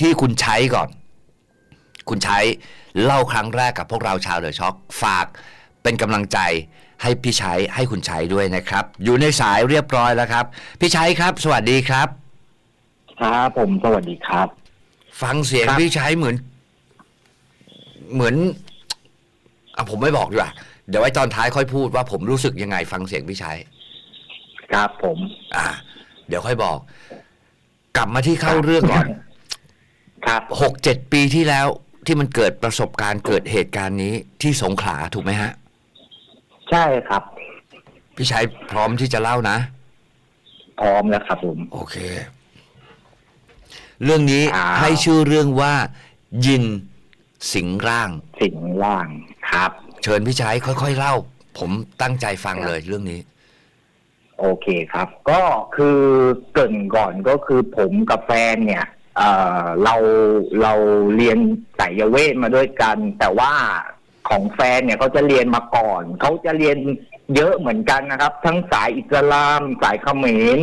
ที่คุณใช้ก่อน คุณใช้เล่าครั้งแรกกับพวกเราชาวเดอะช็อคฝากเป็นกำลังใจให้พี่ชัยให้คุณชัยด้วยนะครับ อยู่ในสายเรียบร้อยแล้วครับ พี่ชัยครับ สวัสดีครับ ครับผมสวัสดีครับ ฟังเสียงครับพี่ชัยเหมือน เหมือนอะผมไม่บอกดีกว่าเดี๋ยวไว้ตอนท้ายค่อยพูดว่าผมรู้สึกยังไง ฟังเสียงพี่ชัยครับผม อ่า เดี๋ยวค่อยบอก กลับมาที่เข้าเรื่องก่อน ครับหกเจ็ดปีที่แล้วที่มันเกิดประสบการณ์เกิดเหตุการณ์นี้ที่สงขลาถูกไหมฮะ ใช่ครับ พี่ชัยพร้อมที่จะเล่านะ พร้อมแล้วครับผม โอเค เรื่องนี้อ่าให้ชื่อเรื่องว่า ยินสิงร่าง สิ่งล่างครับ เชิญพี่ชัยค่อยๆเล่า ผมตั้งใจฟังเลยเรื่องนี้ โอเคครับ ก็คือเกรินก่อนก็คือผมกับแฟนเนี่ย เราเราเรียนสายเวทมาด้วยกัน แต่ว่าของแฟนเนี่ยเขาจะเรียนมาก่อน เขาจะเรียนเยอะเหมือนกันนะครับ ทั้งสายอิสลาม สายเขมร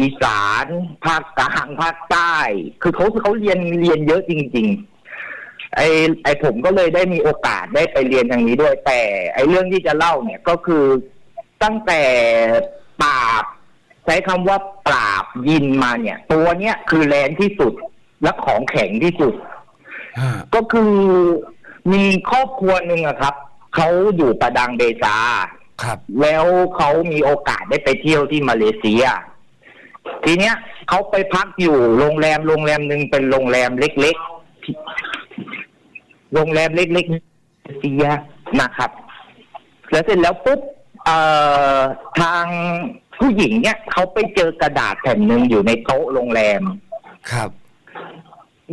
อีสานภาคกลางภาคใต้ คือเขาเขาเรียนเรียนเยอะจริง ๆ ไอไอผมก็เลยได้มีโอกาสได้ไปเรียนทางนี้ด้วยแต่ ไอเรื่องที่จะเล่าเนี่ยก็คือตั้งแต่ปราบ ใช้คำว่าปราบยินมาเนี่ย ตัวเนี้ยคือแรงที่สุดและของแข็งที่สุด ก็คือมีครอบครัวหนึ่งอะครับเขาอยู่ประดังเบซาครับ แล้วเขามีโอกาสได้ไปเที่ยวที่มาเลเซีย ทีเนี้ยเขาไปพักอยู่โรงแรมโรงแรมหนึ่งเป็นโรงแรมเล็กๆโรงแรมเล็กๆมาเลเซียนะครับ แล้วเสร็จแล้วปุ๊บเอ่อทาง ผู้หญิงเนี่ยเขาไปเจอกระดาษแผ่นหนึ่งอยู่ในโต๊ะโรงแรม ครับ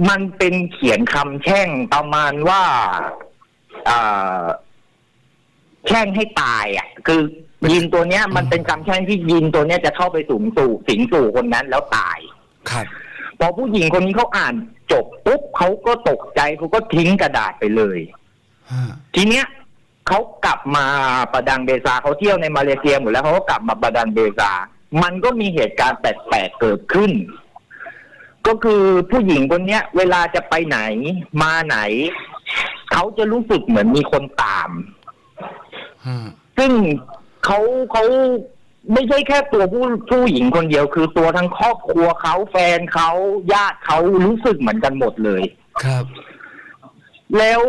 มันเป็นเขียนคำแช่งประมาณว่าเอ่อแช่งให้ตายอะ คือยินตัวเนี้ย มันเป็นคำแช่งที่ยินตัวเนี้ยจะเข้าไปสูงสู่สิงสู่คนนั้นแล้วตาย ครับ พอผู้หญิงคนนี้เขาอ่านจบปุ๊บเขาก็ตกใจเขาก็ทิ้งกระดาษไปเลย ทีเนี้ย เขากลับมาประดังเบซาเขาเที่ยวในมาเลเซียหมดแล้วเขาก็กลับมาประดังเบซา มันก็มีเหตุการณ์แปลกๆเกิดขึ้น ก็คือผู้หญิงคนเนี้ย เวลาจะไปไหน มาไหน เขาจะรู้สึกเหมือนมีคนตามซึ่งเขาเขาไม่ใช่แค่ตัวผู้ผู้หญิงคนเดียว คือตัวทั้งครอบครัวเขาแฟนเขาญาติเขารู้สึกเหมือนกันหมดเลย ครับ แล้ว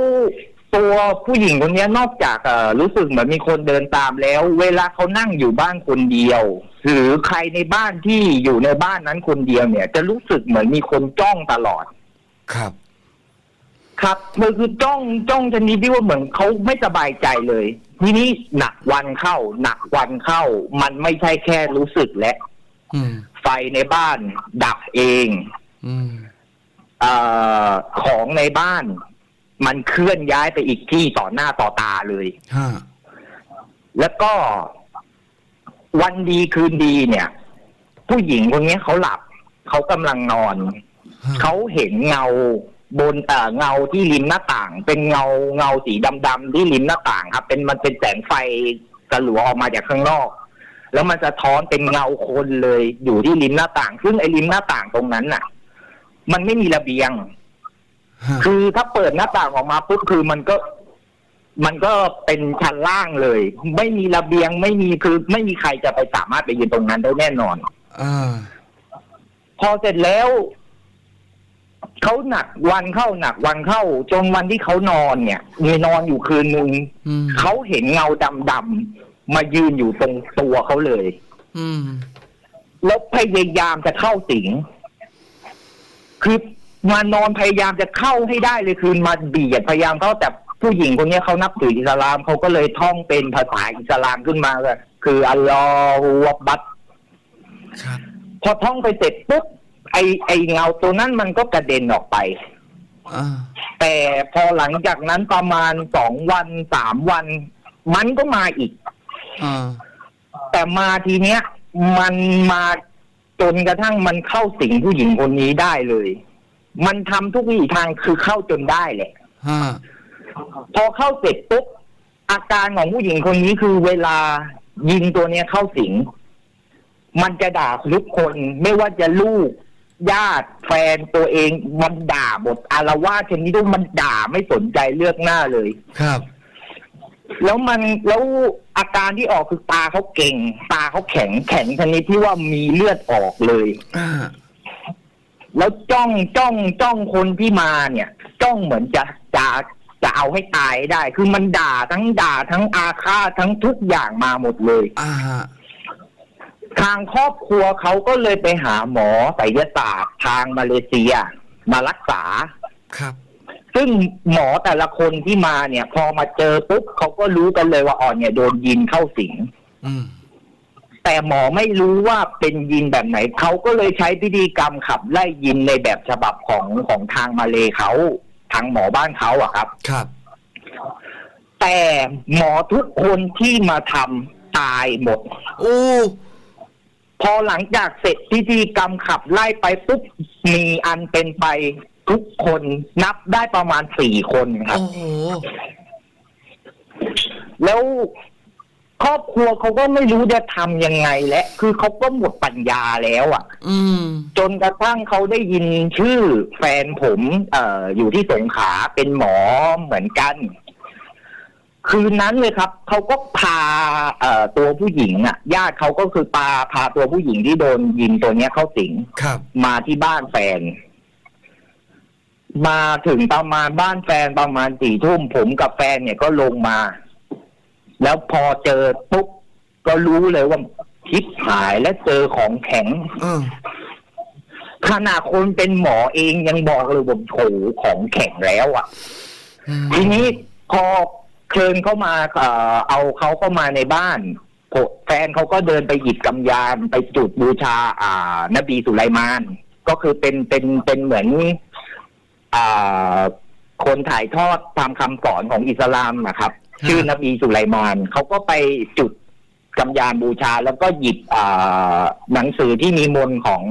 ตัวผู้หญิงคนเนี้ยนอกจากเอ่อรู้สึกเหมือนมีคนเดินตามแล้ว เวลาเขานั่งอยู่บ้านคนเดียว หรือใครในบ้านที่อยู่ในบ้านนั้นคนเดียวเนี่ย จะรู้สึกเหมือนมีคนจ้องตลอด ครับ ครับมันคือจ้องจ้องชนิดที่ว่าเหมือนเขาไม่สบายใจเลย ทีนี้หนักวันเข้า หนักวันเข้า มันไม่ใช่แค่รู้สึกและ อืม ไฟในบ้านดับเอง อืม เอ่อของในบ้าน มันเคลื่อนย้ายไปอีกที่ต่อหน้าต่อตาเลยฮะแล้วก็วันดีคืนดีเนี่ย ผู้หญิงคนนี้เขาหลับ เขากำลังนอน เขาเห็นเงาบนเอ่อเงาที่ริมหน้าต่าง เป็นเงาเงาสีดำๆที่ริมหน้าต่างครับ เป็นมันเป็นแสงไฟสลัวออกมาจากข้างนอก แล้วมันจะท้อนเป็นเงาคนเลยอยู่ที่ริมหน้าต่าง ซึ่งไอ้ริมหน้าต่างตรงนั้นน่ะ มันไม่มีระเบียงฮะ คือถ้าเปิดหน้าต่างออกมาปุ๊บคือมันก็มันก็เป็นชั้นล่างเลย ไม่มีระเบียงไม่มีคือ ไม่มีใครจะไปสามารถไปยืนตรงนั้นได้แน่นอนอ่าพอเสร็จแล้วเขาหนักวันเข้าหนักวันเข้า จนวันที่เขานอนเนี่ยมีนอนอยู่คืนหนึ่งอืมเขาเห็นเงาดำๆมายืนอยู่ตรงตัวเขาเลย อืมแล้วพยายามจะเข้าสิงคือ มานอนพยายามจะเข้าให้ได้เลยคือมาเบียดพยายามเข้าแต่ผู้หญิงคนเนี้ยเขานับถืออิสลามเขาก็เลยท่องเป็นภาษาอิสลามขึ้นมาเลยคืออัลลอฮฺวักบัตครับพอท่องไปเสร็จปุ๊บไอไอเงาตัวนั้นมันก็กระเด็นออกไปอ่าแต่พอหลังจากนั้นประมาณสองวันสามวัน มันก็มาอีกอ่าแต่มาทีเนี้ย มันมาจนกระทั่งมันเข้าสิงผู้หญิงคนนี้ได้เลย มันทำทุกวิถีทางคือเข้าจนได้แหละ ฮะพอเข้าเสร็จปุ๊บอาการของผู้หญิงคนนี้คือเวลายิงตัวเนี้ยเข้าสิง มันจะด่าทุกคนไม่ว่าจะลูก ญาติแฟนตัวเองมันด่าหมดอารวาสชนิดที่มันด่าไม่สนใจเลือกหน้าเลย ครับ แล้วมันแล้วอาการที่ออกคือตาเขาเก่ง ตาเขาแข็งแข็งชนิดที่ว่ามีเลือดออกเลย อ่า แล้วจ้องจ้องจ้องคนที่มาเนี่ย จ้องเหมือนจะจะจะเอาให้ตายได้ คือมันด่าทั้งด่าทั้งอาฆาตทั้งทุกอย่างมาหมดเลย อ่าทางครอบครัวเขาก็เลยไปหาหมอไสยศาสตร์ทางมาเลเซีย มารักษา ครับ ซึ่งหมอแต่ละคนที่มาเนี่ย พอมาเจอปุ๊บเขาก็รู้กันเลยว่าอ่อนเนี่ยโดนยินเข้าสิง อืม แต่หมอไม่รู้ว่าเป็นยินแบบไหน เขาก็เลยใช้พิธีกรรมขับไล่ยินในแบบฉบับของของทางมาเลเขาทางหมอบ้านเขาอะครับ ครับ แต่หมอทุกคนที่มาทำตายหมดโอ้พอหลังจากเสร็จพิธีกรรมขับไล่ไปปุ๊บมีอันเป็นไปทุกคนนับได้ประมาณสี่คนครับโอ้โหแล้ว ครอบครัวเขาก็ไม่รู้จะทำยังไงและคือเขาก็หมดปัญญาแล้วอะ อืม จนกระทั่งเขาได้ยินชื่อแฟนผม เอ่อ อยู่ที่สงขลาเป็นหมอเหมือนกัน คืนนั้นเลยครับเขาก็พาเอ่อตัวผู้หญิงอะญาติเขาก็คือปาพาตัวผู้หญิงที่โดนยิงตัวเนี้ยเข้าสิง ครับ มาที่บ้านแฟน มาถึงประมาณบ้านแฟนประมาณสี่ทุ่มผมกับแฟนเนี่ยก็ลงมา แล้วพอเจอปุ๊บก็รู้เลยว่าทิพหายและเจอของแข็งเออขนาดคนเป็นหมอเองยังบอกเลยว่าโถของแข็งแล้วอะ อืม ทีนี้พอเชิญเข้ามาเอ่อเอาเขาเข้ามาในบ้านผมแฟนเขาก็เดินไปหยิบกำยานไปจุดบูชา อ่านบีสุไลมาน ก็คือเป็นเป็นเป็นเหมือน อ่า คนถ่ายทอดตามคำสอนของอิสลามนะครับ ชื่อนบีสุไลมานเขาก็ไปจุดกำยานบูชาแล้วก็หยิบอ่าหนังสือที่มีมนต์ของ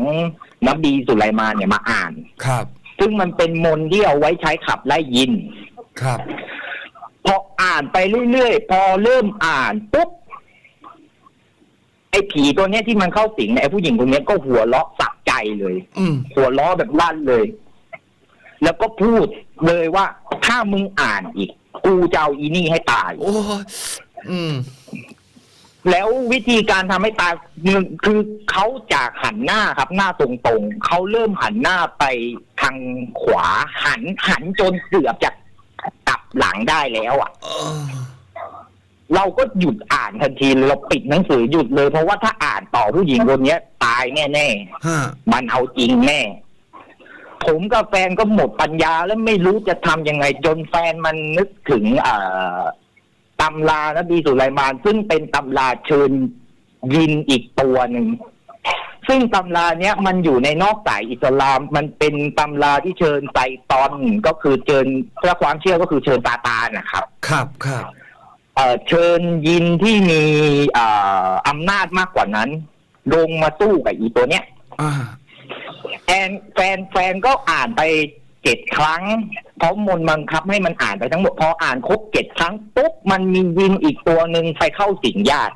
นบีสุไลมานเนี่ยมาอ่าน ครับ ซึ่งมันเป็นมนต์ที่เอาไว้ใช้ขับไล่ยิน ครับ พออ่านไปเรื่อยๆ พอเริ่มอ่านปุ๊บไอ้ผีตัวเนี้ยที่มันเข้าสิงเนี่ยไอ้ผู้หญิงคนเนี้ยก็หัวเราะสะใจเลย อืมหัวเราะแบบลั่นเลย แล้วก็พูดเลยว่าถ้ามึงอ่านอีก กูจะเอาอีนี่ให้ตาย โอ้ยอืม แล้ววิธีการทำให้ตายคือเขาจากหันหน้าครับ หน้าตรงๆเขาเริ่มหันหน้าไปทางขวาหันหันจนเกือบจะกลับหลังได้แล้วอะ เออ เราก็หยุดอ่านทันทีเลยเราปิดหนังสือหยุดเลย เพราะว่าถ้าอ่านต่อผู้หญิงคนเนี้ย ตายแน่ฮะ ๆมันเอาจริงแน่ ผมกับแฟนก็หมดปัญญาแล้วไม่รู้จะทำยังไง จนแฟนมันนึกถึงเอ่อตำรานบีสุไลมาน ซึ่งเป็นตำราเชิญยินอีกตัวหนึ่ง ซึ่งตำราเนี้ยมันอยู่ในนอกสายอิสลาม มันเป็นตำราที่เชิญไซตอนก็คือเชิญถ้าความเชื่อก็คือเชิญตาตานนะครับ ครับครับเอ่อเชิญยินที่มีเอ่ออำนาจมากกว่านั้น ลงมาสู้กับอีตัวเนี้ย อ่า แฟนแฟนแฟนก็อ่านไปเจ็ดครั้ง เพราะมนต์บังคับให้มันอ่านไปทั้งหมดพออ่านครบเจ็ดครั้งปุ๊บมันมียินอีกตัวหนึ่งไปเข้าสิงญาติ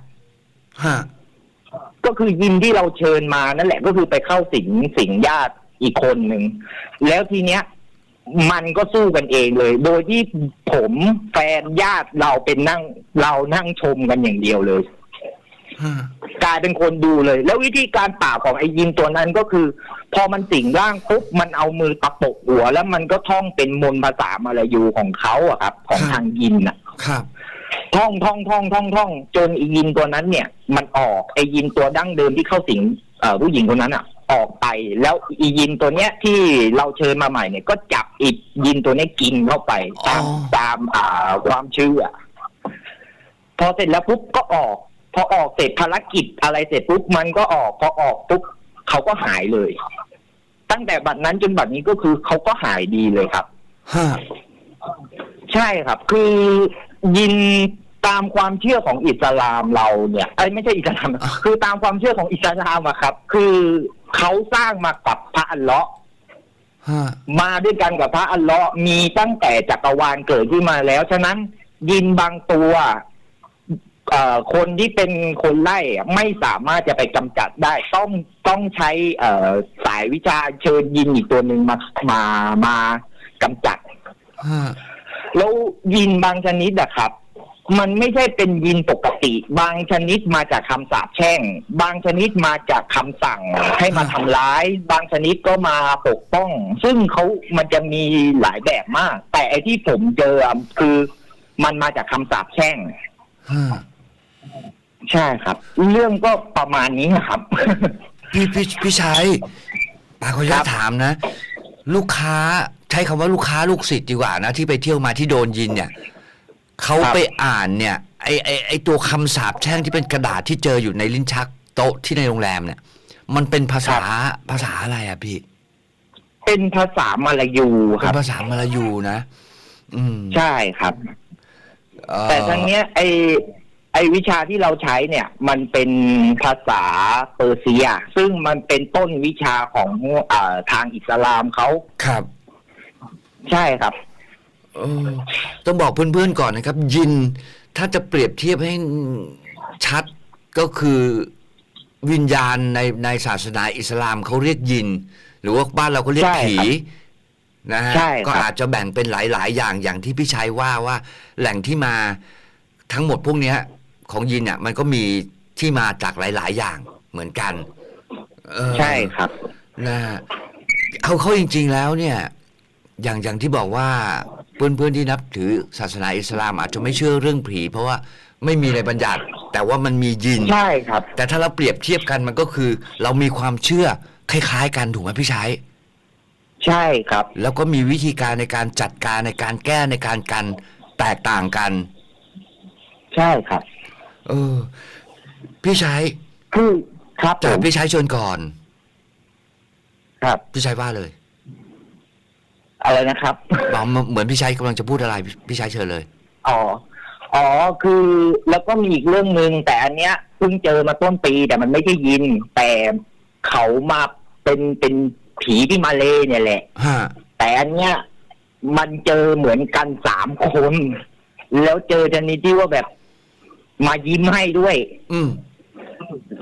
ฮะก็คือยินที่เราเชิญมานั่นแหละก็คือไปเข้าสิงสิงญาติอีกคนหนึ่ง แล้วทีเนี้ย มันก็สู้กันเองเลย โดยที่ผมแฟนญาติเราเป็นนั่งเรานั่งชมกันอย่างเดียวเลยฮะ กลายเป็นคนดูเลย แล้ววิธีการปราบของไอ้ยินตัวนั้นก็คือ พอมันสิงร่างปุ๊บมันเอามือตะปบหัว แล้วมันก็ท่องเป็นมนต์ภาษามาลายูของเขาอะครับ ของทางยินอะครับท่องท่องท่องท่องท่องจนไอ้ยินตัวนั้นเนี่ย มันออกไอ้ยินตัวดั้งเดิมที่เข้าสิงเอ่อผู้หญิงคนนั้นอะออกไปแล้วอียินตัวเนี้ยที่เราเชิญมาใหม่เนี่ย ก็จับอียินตัวเนี้ยกินเข้าไปตามอ๋อตามอ่าความเชื่อพอเสร็จแล้วปุ๊บก็ออก พอออกเสร็จภารกิจอะไรเสร็จปุ๊บมันก็ออกพอออกปุ๊บเขาก็หายเลย ตั้งแต่บัดนั้นจนบัดนี้ก็คือเขาก็หายดีเลยครับฮะใช่ครับ คือยินตามความเชื่อของอิสลามเราเนี่ยไอ้ยไม่ใช่อิสลาม คือตามความเชื่อของอิสลามอะครับ คือเขาสร้างมากับพระอัลเลาะห์ฮะมาด้วยกันกับพระอัลเลาะห์มีตั้งแต่จักรวาลเกิดขึ้นมาแล้ว ฉะนั้นยินบางตัวเอ่อ คนที่เป็นคนไล่อะไม่สามารถจะไปกำจัดได้ ต้องต้องใช้เอ่อสายายวิชาเชิญยินอีกตัวหนึ่งมามามากำจัดฮะแล้วยินบางชนิดอะครับ มันไม่ใช่เป็นยินปกติ บางชนิดมาจากคำสาปแช่ง บางชนิดมาจากคำสั่งให้มาทำร้าย บางชนิดก็มาปกป้อง ซึ่งเขามันจะมีหลายแบบมาก แต่ไอที่ผมเจออะคือมันมาจากคำสาปแช่งฮะ ใช่ครับ เรื่องก็ประมาณนี้ครับ พี่พี่พี่ชัยปาขออนุญาครัตบถามนะ ลูกค้าใช้คำว่าลูกค้าลูกศิษย์ดีกว่านะ ที่ไปเที่ยวมาที่โดนยินเนี่ยเขาไปอ่านเนี่ย ไอไอไอตัวคำสาปแช่งที่เป็นกระดาษที่เจออยู่ในลิ้นชักโต๊ะที่ในโรงแรมเนี่ย มันเป็นภาษาภาษาอะไรอะพี่ เป็นภาษามาลายูคเป็นรับภาษามาลายูนะ อืมใช่ครับ เอ่อแต่ทั้งเนี้ยไอ ไอวิชาที่เราใช้เนี่ยมันเป็นภาษาเปอร์เซีย ซึ่งมันเป็นต้นวิชาของอาทางอิสลามเขาครับ ใช่ครับเออต้องบอกเพื่อนๆก่อนนะครับ ยินถ้าจะเปรียบเทียบให้ชัดก็คือวิญญาณในในศาสนาอิสลามเขาเรียกยิน หรือว่าบ้านเราก็เรียกใช่ผีครับนะฮะใช่ครับก็อาจจะแบ่งเป็นหลาย ๆ อย่างอย่างที่พี่ชัยว่าว่าแหล่งที่มาทั้งหมดพวกเนี้ย ของยินเนี่ยมันก็มีที่มาจากหลาย ๆ อย่างเหมือนกันเออใช่ครับนะฮะเอาเข้าจริง ๆ แล้วเนี่ย อย่างอย่างที่บอกว่าเพื่อนๆที่นับถือศาสนาอิสลาม อาจจะไม่เชื่อเรื่องผี เพราะว่าไม่มีในบัญญัติ แต่ว่ามันมียินใช่ครับ แต่ถ้าเราเปรียบเทียบกันมันก็คือ เรามีความเชื่อคล้าย ๆ กันถูกไหมพี่ชัยใช่ครับ แล้วก็มีวิธีการในการจัดการในการแก้ในการกันแตกต่างกัน ใช่ครับ เออ พี่ชัยคือครับผจากมพี่ชัยเชิญก่อน ครับ พี่ชัยว่าเลย อะไรนะครับบอกเหมือนพี่ชัยกำลังจะพูดอะไร พี่พี่ชัยเชิญเลย อ๋อ อ๋อ คือแล้วก็มีอีกเรื่องหนึ่งแต่อันเนี้ยเพิ่งเจอมาต้นปีแต่มันไม่ใช่ยิน แต่เขามาเป็นเป็นผีที่มาเลเนี่ยแหละฮะแต่อันเนี้ยมันเจอเหมือนกันสามคน แล้วเจอชนิดที่ว่าแบบ มายิ้มให้ด้วย อืม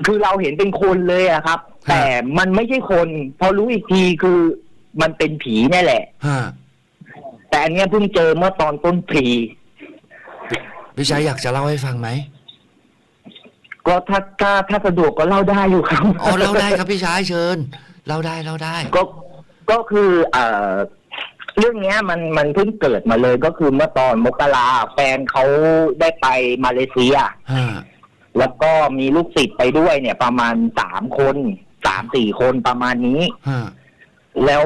คือเราเห็นเป็นคนเลยอะครับ ฮะ แต่มันไม่ใช่คน พอรู้อีกทีคือมันเป็นผีนี่แหละ ฮะแต่อันเนี้ยเพิ่งเจอเมื่อตอนต้นปีพี่ชัยอยากจะเล่าให้ฟังไหมก็ถ้าถ้าถ้าสะดวกก็เล่าได้อยู่ครับ อ๋อเล่าได้ครับพี่ชัยเชิญเล่าได้เล่าได้ ก็ก็คือเอ่อ เรื่องเนี้ยมันมันเพิ่งเกิดมาเลยก็คือเมื่อตอนมกราแฟนเขาได้ไปมาเลเซีย ฮะแล้วก็มีลูกศิษย์ไปด้วยเนี่ย ประมาณสามคนสามสี่คนประมาณนี้ ฮะแล้ว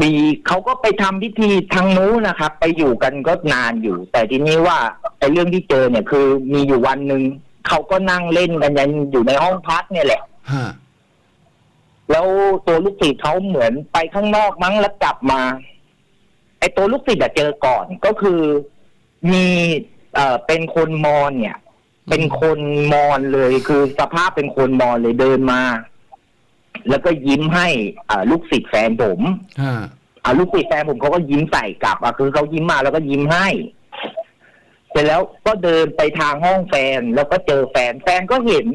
มีเขาก็ไปทำพิธีทางนู้นนะครับ ไปอยู่กันก็นานอยู่ แต่ทีนี้ว่าไอ้เรื่องที่เจอเนี่ยคือมีอยู่วันหนึ่งเขาก็นั่งเล่นกันยันอยู่ในห้องพักเนี่ยแหละ ฮะแล้วตัวลูกศิษย์เขาเหมือนไปข้างนอกมั้งแล้วกลับมา ไอ้ตัวลูกศิษย์อะเจอก่อนก็คือมีเอ่อเป็นคนมอญเนี่ย เป็นคนมอญเลยคือสภาพเป็นคนมอญเลยเดินมา แล้วก็ยิ้มให้อ่าลูกศิษย์แฟนผมฮะอ่าลูกศิษย์แฟนผมเขาก็ยิ้มใส่กลับอะคือเขายิ้มมาแล้วก็ยิ้มให้ เสร็จแล้วก็เดินไปทางห้องแฟนแล้วก็เจอแฟนแฟนก็เห็น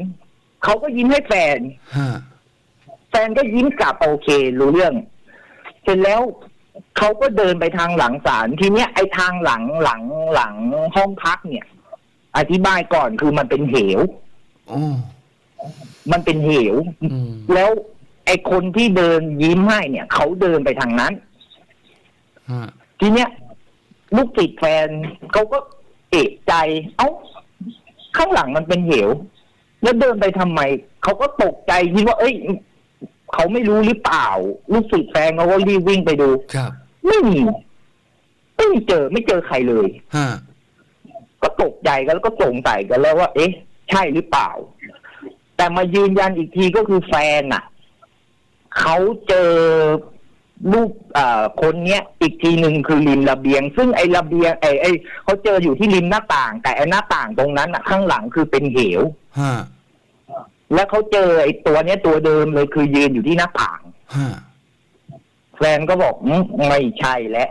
เขาก็ยิ้มให้แฟน ฮะแฟนก็ยิ้มกลับโอเค รู้เรื่อง เสร็จแล้ว เขาก็เดินไปทางหลังศาลทีเนี้ยไอ้ทางหลังหลังหลังห้องพักเนี่ย อธิบายก่อนคือมันเป็นเหวโอ้มันเป็นเหวอืมแล้วไอ้คนที่เดินยิ้มให้เนี่ย เขาเดินไปทางนั้นฮะทีเนี้ยลูกติดแฟนเขาก็เอะใจ เอ้า ข้างหลังมันเป็นเหว แล้วเดินไปทำไม เขาก็ตกใจคิดว่า เอ้ย เขาไม่รู้หรือเปล่า ลูกศิษย์แฟนเขาก็รีบวิ่งไปดู ครับ ไม่มีไม่มีเจอไม่เจอใครเลย ฮะ ก็ตกใจกันแล้วก็สงสัยกันแล้วว่า เอ๊ะ ใช่หรือเปล่า แต่มายืนยันอีกทีก็คือแฟนน่ะเขาเจอลูกเอ่อคนเนี้ย อีกทีหนึ่งคือริมระเบียง ซึ่งไอ้ระเบียงไอ้ไอ้เขาเจออยู่ที่ริมหน้าต่าง แต่ไอ้หน้าต่างตรงนั้นน่ะ ข้างหลังคือเป็นเหว ฮะ แล้วเขาเจอไอ้ตัวเนี้ยตัวเดิมเลยคือยืนอยู่ที่หน้าต่างฮะแฟนก็บอกอืมไม่ใช่แล้ว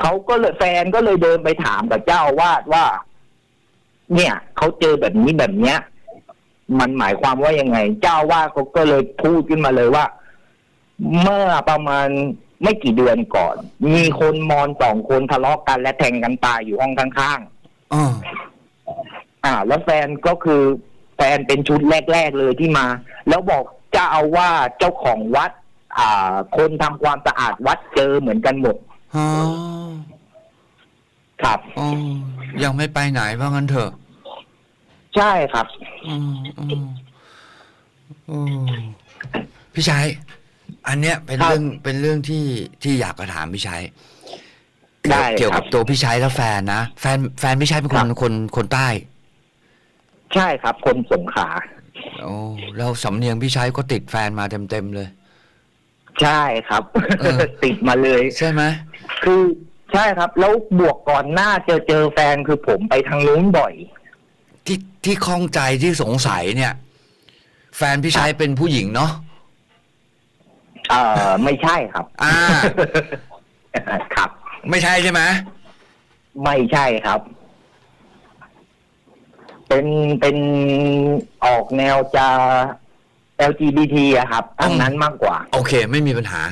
เขาก็เลยแฟนก็เลยเดินไปถามกับเจ้าอาวาดว่า เนี่ยเขาเจอแบบนี้แบบเนี้ย มันหมายความว่ายังไง เจ้าอาว่าสเขาก็เลยพูดขึ้นมาเลยว่า เมื่อประมาณไม่กี่เดือนก่อน มีคนมอนสองคนทะเลาะกันและแทงกันตายอยู่ห้องข้างอ๋อๆอ่า แล้วแฟนก็คือแฟนเป็นชุดแรก ๆ เลยที่มา แล้วบอกจะเอาว่าเจ้าของวัด อ่า คนทำความสะอาดวัดเจอเหมือนกันหมดอ๋อครับอ๋อยังไม่ไปไหนว่างั้นเถอะ ใช่ครับอืมอืมอืมพี่ชัยอันเนี้ยเป็นครับเรื่องเป็นเรื่องที่ที่อยากจะถามพี่ชัยได้เกี่ยวกับครับตัวพี่ชัยและแฟนนะแฟนแฟนพี่ชัยเป็นคครันบคนคนใต้ ใช่ครับ คนสงขลาโอ้แล้วสำเนียงพี่ชัยก็ติดแฟนมาเต็มเต็มๆเลย ใช่ครับเออ ติดมาเลย ใช่ไหมคือใช่ครับ แล้วบวกก่อนหน้าเจอเจอแฟนคือผมไปทางนู้นบ่อย ที่ที่ข้องใจที่สงสัยเนี่ย แฟนพี่ชัยเป็นผู้หญิงเนาะเอ่อ ไม่ใช่ครับ อ่า ครับ ไม่ใช่ใช่ไหมไม่ใช่ครับ เป็นเป็นออกแนวจะ LGBT อะครับทางนั้นมากกว่า โอเค ไม่มีปัญหา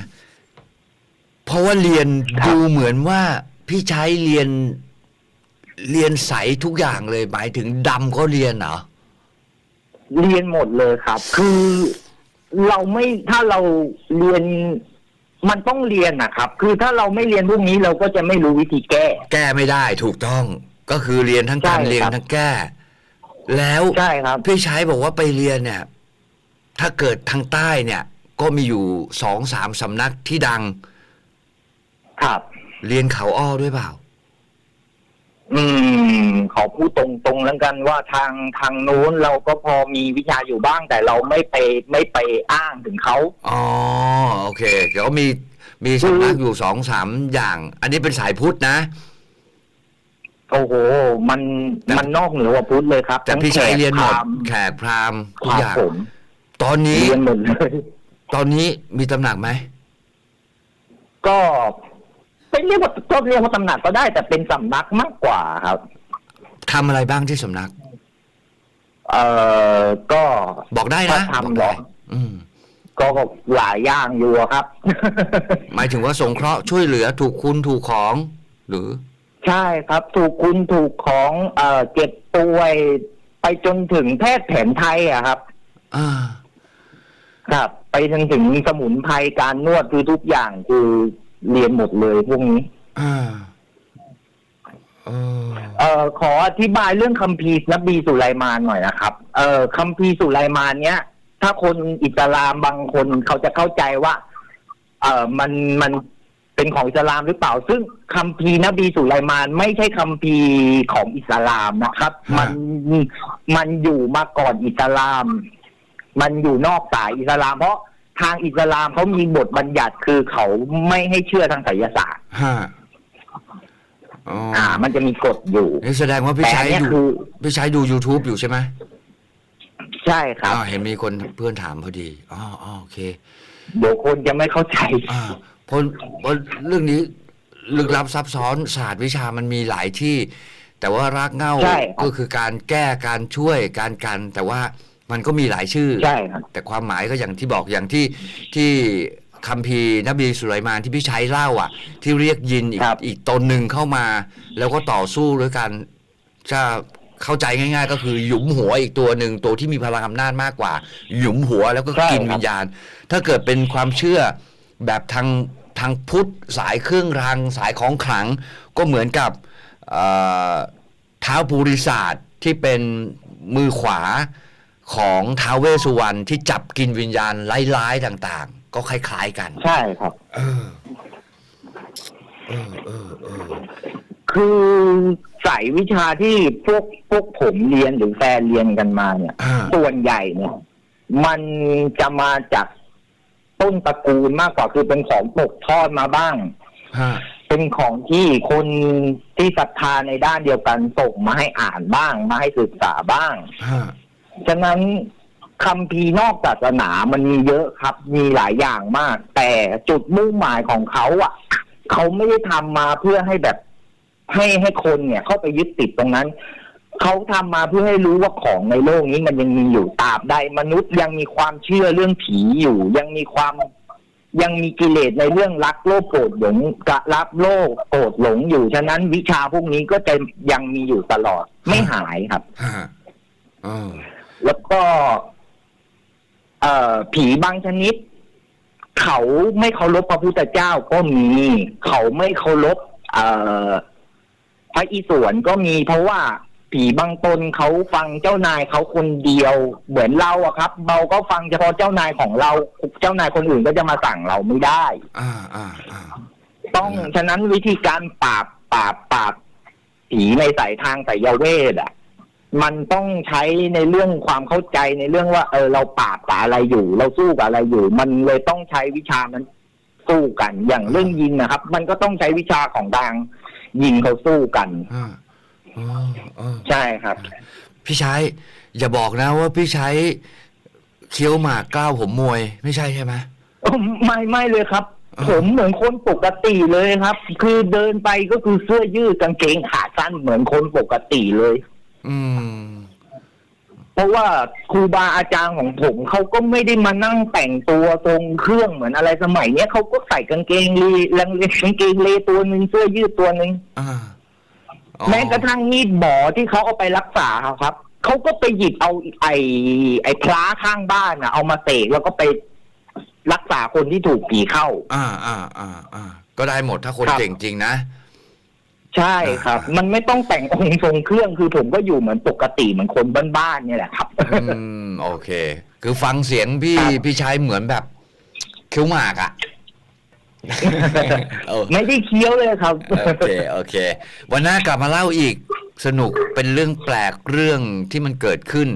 เพราะว่าเรียนครับ ดูเหมือนว่าพี่ชัยเรียน เรียนใสทุกอย่างเลยหมายถึงดำก็เรียนเหรอ เรียนหมดเลยครับ คือเราไม่ถ้าเราเรียน มันต้องเรียนนะครับ คือถ้าเราไม่เรียนพวกนี้เราก็จะไม่รู้วิธีแก้ แก้ไม่ได้ถูกต้อง ก็คือเรียนทั้งการใช่ครับ เรียนทั้งแก้ แล้วใช่ครับ พี่ชัยบอกว่าไปเรียนเนี่ย ถ้าเกิดทางใต้เนี่ย ก็มีอยู่สองสามสำนักที่ดัง ครับเรียนเขาอ้อด้วยเปล่า อืมขอพูดตรงๆแล้วกันว่าทางทางนู้นเราก็พอมีวิชาอยู่บ้าง แต่เราไม่ไปไม่ไปอ้างถึงเขาอ๋อโอเคเดี๋ยวมีมีสำนักอยู่สองสามอย่าง อันนี้เป็นสายพุทธนะ โอ้โห มันแต่มันนอกเหนือกว่าพุทธเลยครับแต่พี่ชัยเรียนหมดทั้งแขกพราหมณ์แขทุกกอย่างพราหมณ์ผมตอนนี้เรียนหมดเลยตอนนี้มีตำหนักไหม ก็เป็นเรียกว่าก็เรียกว่าตำหนักก็ได้ แต่เป็นสำนักมากกว่าครับทำอะไรบ้างที่สำนัก เอ่อก็บอกได้นะถ้าทำบอกได้เหรออืมก็หลายอย่างอยู่อะครับ หมายถึงว่าสงเคราะห์ช่วยเหลือถูกคุณถูกของ หรือ ใช่ครับถูกคุณถูกของเอ่อเจ็บป่วยไปจนถึงแพทย์แผนไทยอะครับ อ่า ครับ ไปจนถึงสมุนไพรการนวดคือทุกอย่างคือเรียนหมดเลยพวกนี้ อ่าเออเอ่อขออธิบายเรื่องคัมภีร์นบีสุไลมานหน่อยนะครับ เอ่อคัมภีร์สุไลมานเนี้ย ถ้าคนอิสลามบางคนเขาจะเข้าใจว่า เอ่อมันมัน เป็นของอิสลามหรือเปล่า ซึ่งคัมภีร์นบีสุไลมานไม่ใช่คัมภีร์ของอิสลามนะครับ มันมันอยู่มาก่อนอิสลาม มันอยู่นอกสายอิสลาม เพราะทางอิสลามเขามีบทบัญญัติคือเขาไม่ให้เชื่อทางไสยศาสตร์ฮะอ๋ออ่า มันจะมีกฎอยู่นี่แสดงว่าพี่แต่ชัยเนี่ยดูคือพี่ชัยดู YouTube อยู่ใช่ไหมใช่ครับอ่าเห็นมีคนเพื่อนถามพอดีอ๋ออ๋อโอเคเดี๋ยวคนจะไม่เข้าใจอ่า เพราะเพราะเรื่องนี้ลึกลับซับซ้อนศาสตร์วิชามันมีหลายที่ แต่ว่ารากเหง้าใช่ครับก็คือการแก้การช่วยการกัน แต่ว่ามันก็มีหลายชื่อ ใช่ครับ แต่ความหมายก็อย่างที่บอกอย่างที่ที่คัมภีร์นบีสุไลมานที่พี่ชัยเล่าอะ ที่เรียกยินอีกครับ อีกตนหนึ่งเข้ามา แล้วก็ต่อสู้ด้วยกันจะเข้าใจง่าย ๆ ก็คือหยุมหัวอีกตัวหนึ่งตัวที่มีพลังอำนาจมากกว่า หยุมหัวแล้วก็ใช่กินครับวิญญาณ ถ้าเกิดเป็นความเชื่อแบบทาง ทางพุทธสายเครื่องรางสายของขลัง ก็เหมือนกับเอ่อท้าวภูริศาสตร์ที่เป็นมือขวาของท้าวเวสสุวรรณที่จับกินวิญญาณร้ายๆต่าง ๆ ก็คล้าย ๆ กัน ใช่ครับ เออเออเออเออคือสายวิชาที่พวกพวกผมเรียนหรือแฟนเรียนกันมาเนี่ยอ่าส่วนใหญ่เนี่ย มันจะมาจาก ต้นตระกูลมากกว่าคือเป็นของตกทอดมาบ้างฮะเป็นของที่คนที่ศรัทธาในด้านเดียวกันส่งมาให้อ่านบ้าง มาให้ศึกษาบ้างฮะฉะนั้นคำพีร์นอกศาสนามันมีเยอะครับ มีหลายอย่างมาก แต่จุดมุ่งหมายของเขาอะ เขาไม่ได้ทำมาเพื่อให้แบบให้ให้คนเนี่ยเข้าไปยึดติดตรงนั้น เขาทำมาเพื่อให้รู้ว่าของในโลกนี้มันยังมีอยู่ตราบใดมนุษย์ยังมีความเชื่อเรื่องผีอยู่ ยังมีความยังมีกิเลสในเรื่องรักโลภโกรธหลงกะรับโลภโกรธหลงอยู่ ฉะนั้นวิชาพวกนี้ก็จะยังมีอยู่ตลอดไม่หายครับฮะเออแล้วก็ เอ่อ ผีบางชนิด เขาไม่เคารพพระพุทธเจ้าก็มี เขาไม่เคารพเอ่อพระอิศวรก็มีเพราะว่า ผีบางตนเขาฟังเจ้านายเขาคนเดียว เหมือนเราอะครับเราก็ฟังเฉพาะเจ้านายของเราเจ้านายคนอื่นก็จะมาสั่งเราไม่ได้ อ่าอ่าอ่าต้องอฉะนั้นวิธีการปราบปราบปราบผีในสายทางสายเวทอะมันต้องใช้ในเรื่องความเข้าใจในเรื่องว่า เออเราปราบกับอะไรอยู่ เราสู้กับอะไรอยู่ มันเลยต้องใช้วิชานั้นสู้กันอย่างเรื่องยิงนะครับ มันก็ต้องใช้วิชาของทางยิงเขาสู้กัน อ่าอ๋ออ๋อใช่ครับ พี่ชัยอย่าบอกนะว่าพี่ชัยเคี้ยวหมากกล้าวผมมวย ไม่ใช่ใช่ไหม ไม่ไม่เลยครับ อ่า ผมเหมือนคนปกติเลยครับ คือเดินไปก็คือเสื้อยืดกางเกงขาสั้นเหมือนคนปกติเลย อืม เพราะว่าครูบาอาจารย์ของผมเขาก็ไม่ได้มานั่งแต่งตัวทรงเครื่องเหมือนอะไรสมัยเนี้ยเขาก็ใส่กางเกงลีลังเลกางเกงเลตัวหนึ่งเสื้อยืดตัวหนึ่งอ่าอ๋อ แม้กระทั่งมีดหมอที่เขาเอาไปรักษาครับเขาก็ไปหยิบเอาไอ้ไอ้พระข้างบ้านน่ะเอามาเสกแล้วก็ไปรักษาคนที่ถูกผีเข้า อ่าอ่าอ่าอ่าก็ได้หมดถ้าคนครับ เก่งจริงนะ ใช่ครับมันไม่ต้องแต่งองค์ทรงเครื่องคือผมก็อยู่เหมือนปกติเหมือนคนบ้านๆเนี่ยแหละครับ อืม โอเค คือฟังเสียงพี่ครับ พี่ชัยเหมือนแบบเคี้ยวหมากอะเออ ไม่ได้เคี้ยวเลยครับ โอเค โอเค วันหน้ากลับมาเล่าอีกสนุกเป็นเรื่องแปลกเรื่องที่มันเกิดขึ้น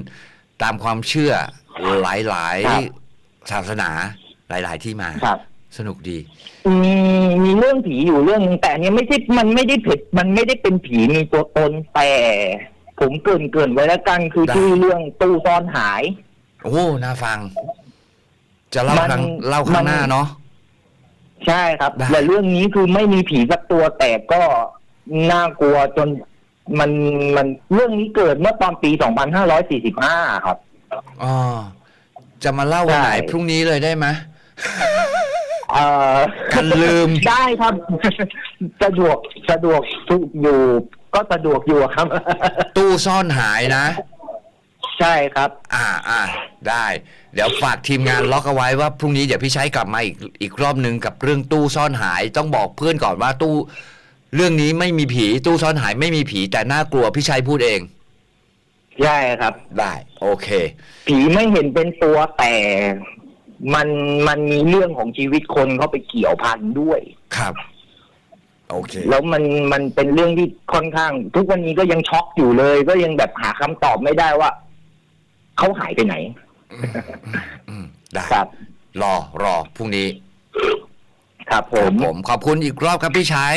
ตามความเชื่อหลายครับๆศาสนาหลาย ๆ ที่มาครับ สนุกดี มีมีเรื่องผีอยู่เรื่องหนึงแต่อันเนี้ยไม่ใช่มันไม่ได้เผ็ดมันไม่ได้เป็นผีมีตัวตนแต่ ผมเกรินเกรินไว้แล้วกันคือได้ชื่อเรื่องตู้ซ่อนหาย โอ้น่าฟัง จะเล่ามันครั้งเล่าครั้มังนหน้าเนาะ ใช่ครับ ได้แต่เรื่องนี้คือไม่มีผีสักตัวแต่ก็น่ากลัวจนมันมันเรื่องนี้เกิดเมื่อตอนปี 2545 ครับ อ๋อจะมาเล่าวันไหนใช่ พรุ่งนี้เลยได้ไหมเอ่อกันลืม ได้ครับ สะดวกสะดวกทุกอยู่ ก็สะดวกอยู่ครับ ตู้ซ่อนหายนะ ใช่ครับ อ่าอ่าได้ เดี๋ยวฝากทีมงานล็อกเอาไว้ว่าพรุ่งนี้เดี๋ยวพี่ใช้กลับมาอีกอีกรอบหนึ่งกับเรื่องตู้ซ่อนหาย ต้องบอกเพื่อนก่อนว่าตู้ เรื่องนี้ไม่มีผีตู้ซ่อนหายไม่มีผีแต่น่ากลัวพี่ชัยพูดเอง ใช่ครับ ได้โอเค ผีไม่เห็นเป็นตัวแต่มันมันมีเรื่องของชีวิตคนเข้าไปเกี่ยวพันด้วย ครับ โอเค แล้วมันมันเป็นเรื่องที่ค่อนข้าง ทุกวันนี้ก็ยังช็อกอยู่เลย ก็ยังแบบหาคำตอบไม่ได้ว่า เขาหายไปไหนอืมได้ครับ รอรอพรุ่งนี้ ครับผครัมบผมขอบคุณอีกรอบครับพี่ชัย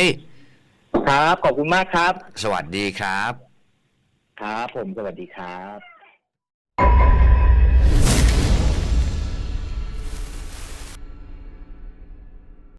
ครับ ขอบคุณมากครับ สวัสดีครับ ครับผมสวัสดีครับ